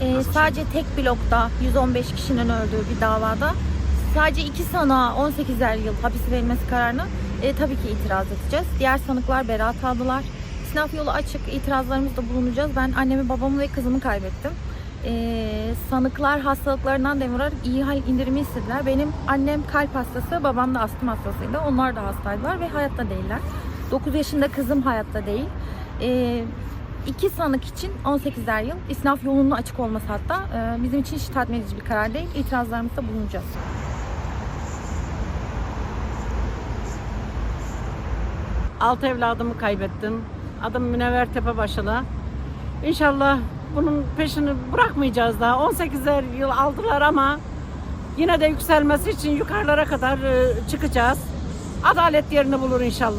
Ee, sadece tek blokta 115 kişinin öldüğü bir davada sadece iki sanığa 18'er yıl hapis verilmesi kararını e, tabii ki itiraz edeceğiz. Diğer sanıklar beraat aldılar. Sınav yolu açık, itirazlarımızda bulunacağız. Ben annemi, babamı ve kızımı kaybettim. Ee, sanıklar hastalıklarından dem vurarak iyi hal indirimi istediler. Benim annem kalp hastası, babam da astım hastasıydı. Onlar da hastaydılar ve hayatta değiller. 9 yaşında kızım hayatta değil. Ee, iki sanık için 18'er yıl isnaf yolunun açık olması hatta e, bizim için hiç tatmin edici bir karar değil. İtirazlarımızda bulunacağız. Altı evladımı kaybettim. Adım Münevver Tepebaşılı. İnşallah bunun peşini bırakmayacağız daha. 18'er yıl aldılar ama yine de yükselmesi için yukarılara kadar e, çıkacağız. Adalet yerini bulur inşallah.